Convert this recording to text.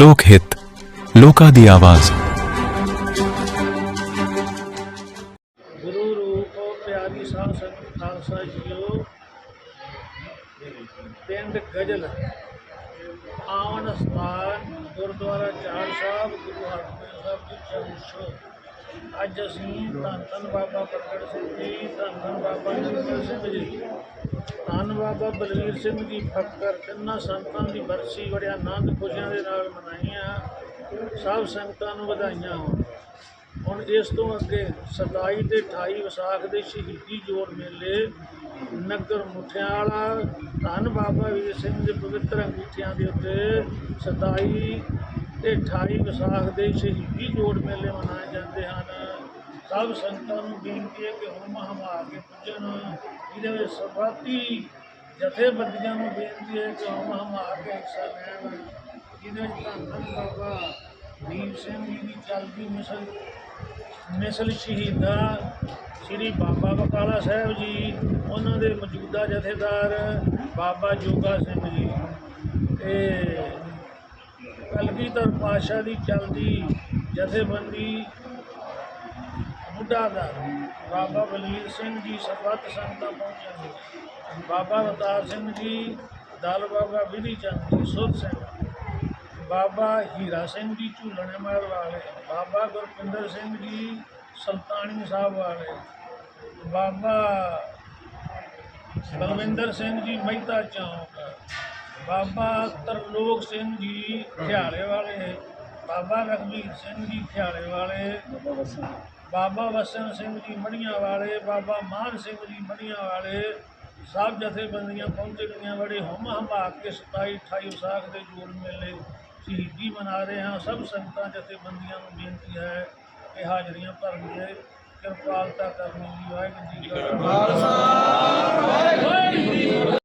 ਲੋਕ ਹਿੱਤ ਲੋਕਾਂ ਦੀ ਆਵਾਜ਼ ਗੁਰੂ ਰੂਪ ਪਿਆਰੀ ਸਾਧ ਸੰਗਤ ਖਾਲਸਾ ਜੀਓ ਪਿੰਡ ਗਜਲ ਆਵਨ ਸਥਾਨ ਗੁਰਦੁਆਰਾ ਚਾਰ ਸਾਹਿਬ ਗੁਰੂ ਹਰਗੋਬਿੰਦ ਸਾਹਿਬ ਜੀ ਚਰਨਛੋ ਅੱਜ ਅਸੀਂ ਧੰਨ ਧੰਨ ਬਾਬਾ ਪ੍ਰਗਟ ਸਿੰਘ ਜੀ ਧੰਨ ਧੰਨ ਬਾਬਾ ਨਿਰਮਲ ਸਿੰਘ ਜੀ ਧੰਨ ਬਾਬਾ ਬਲਵੀਰ ਸਿੰਘ ਜੀ ਫੱਕਰ। ਤਿੰਨਾਂ ਸੰਤਾਂ ਦੀ ਬਰਸੀ ਬੜੇ ਆਨੰਦ ਖੁਸ਼ੀਆਂ ਦੇ ਨਾਲ ਮਨਾਈਆਂ। ਸਭ ਸੰਗਤਾਂ ਨੂੰ ਵਧਾਈਆਂ ਹੋਣ। ਹੁਣ ਇਸ ਤੋਂ ਅੱਗੇ 27 ਤੇ 28 ਵਿਸਾਖ ਦੇ ਸ਼ਹੀਦੀ ਜੋੜ ਮੇਲੇ, ਨਗਰ ਮੁਠਿਆਲਾ, ਧੰਨ ਬਾਬਾ ਵੀਰ ਸਿੰਘ ਦੇ ਪਵਿੱਤਰ ਅੰਗੂਠਿਆਂ ਦੇ ਉੱਤੇ 27 ਤੇ 28 ਵਿਸਾਖ ਦੇ ਸ਼ਹੀਦੀ ਜੋੜ ਮੇਲੇ ਮਨਾਏ ਜਾਂਦੇ ਹਨ। ਸਭ ਸੰਗਤਾਂ ਨੂੰ ਬੇਨਤੀ ਹੈ ਕਿ ਹੁਮ ਹਮਾ ਕੇ ਪੁੱਜਣ। ਜਿਹਦੇ ਵਿੱਚ ਸਫ਼ਾਤੀ ਜਥੇਬੰਦੀਆਂ ਨੂੰ ਬੇਨਤੀ ਹੈ ਕਿ ਹੁਮ ਹਮਾ ਕੇ ਹਿੱਸਾ ਲੈਣ। ਜਿਹਦੇ ਵਿੱਚ ਧੰਨ ਬਾਬਾ ਦੀਪ ਸਿੰਘ ਜੀ ਦੀ ਚੱਲਦੀ ਮਿਸਲ ਮਿਸਲ ਸ਼ਹੀਦਾਂ ਸ੍ਰੀ ਬਾਬਾ ਬਕਾਲਾ ਸਾਹਿਬ ਜੀ, ਉਹਨਾਂ ਦੇ ਮੌਜੂਦਾ ਜਥੇਦਾਰ ਬਾਬਾ ਜੋਗਾ ਸਿੰਘ ਜੀ। ਤੇ ਕਲਗੀਧਰ ਪਾਸ਼ਾ ਦੀ ਚੱਲਦੀ ਜਥੇਬੰਦੀ ਬੁੱਢਾ ਦਾ, ਬਾਬਾ ਬਲਵੀਰ ਸਿੰਘ ਜੀ ਸਰਬੱਤ ਸੰਗਤਾਂ ਪਹੁੰਚੀਆਂ ਨੇ। ਬਾਬਾ ਅਵਤਾਰ ਸਿੰਘ ਜੀ, ਦਲ ਬਾਬਾ ਵਿਧੀ ਚੰਦ ਜੀ ਸੁਰ ਸਿੰਘ। ਬਾਬਾ ਹੀਰਾ ਸਿੰਘ ਜੀ, ਝੂਲਣੇ ਮਾਰ ਵਾਲੇ। ਬਾਬਾ ਗੁਰਪਿੰਦਰ ਸਿੰਘ ਜੀ ਸੁਲਤਾਨੀ ਸਾਹਿਬ ਵਾਲੇ। ਬਾਬਾ ਬਲਵਿੰਦਰ ਸਿੰਘ ਜੀ, ਮਹਿਤਾ ਚੌਂਕ। ਬਾਬਾ ਤਰਲੋਕ ਸਿੰਘ ਜੀ ਖਿਆਲੇ ਵਾਲੇ। ਬਾਬਾ ਰਘਵੀਰ ਸਿੰਘ ਜੀ ਖਿਆਲੇ ਵਾਲੇ। ਬਾਬਾ ਵਸਨ ਸਿੰਘ ਜੀ ਮੜੀਆਂ ਵਾਲੇ, ਬਾਬਾ ਮਾਨ ਸਿੰਘ ਜੀ ਮੜੀਆਂ ਵਾਲੇ, ਸਭ ਜਥੇਬੰਦੀਆਂ ਪਹੁੰਚ ਗਈਆਂ। ਬੜੇ ਹਮ ਹਮਾ ਕੇ 27 28 ਵਿਸਾਖ ਦੇ ਜੋੜ ਮੇਲੇ ਸ਼ਹੀਦੀ ਮਨਾ ਰਹੇ ਹਾਂ। ਸਭ ਸੰਗਤਾਂ ਜਥੇਬੰਦੀਆਂ ਨੂੰ ਬੇਨਤੀ ਹੈ ਕਿ ਹਾਜ਼ਰੀਆਂ ਭਰਨ ਕਿਰਪਾਲਤਾ ਕਰਨੀ ਜੀ। ਵਾਹਿਗੁਰੂ ਜੀ ਕਾ ਖਾਲਸਾ।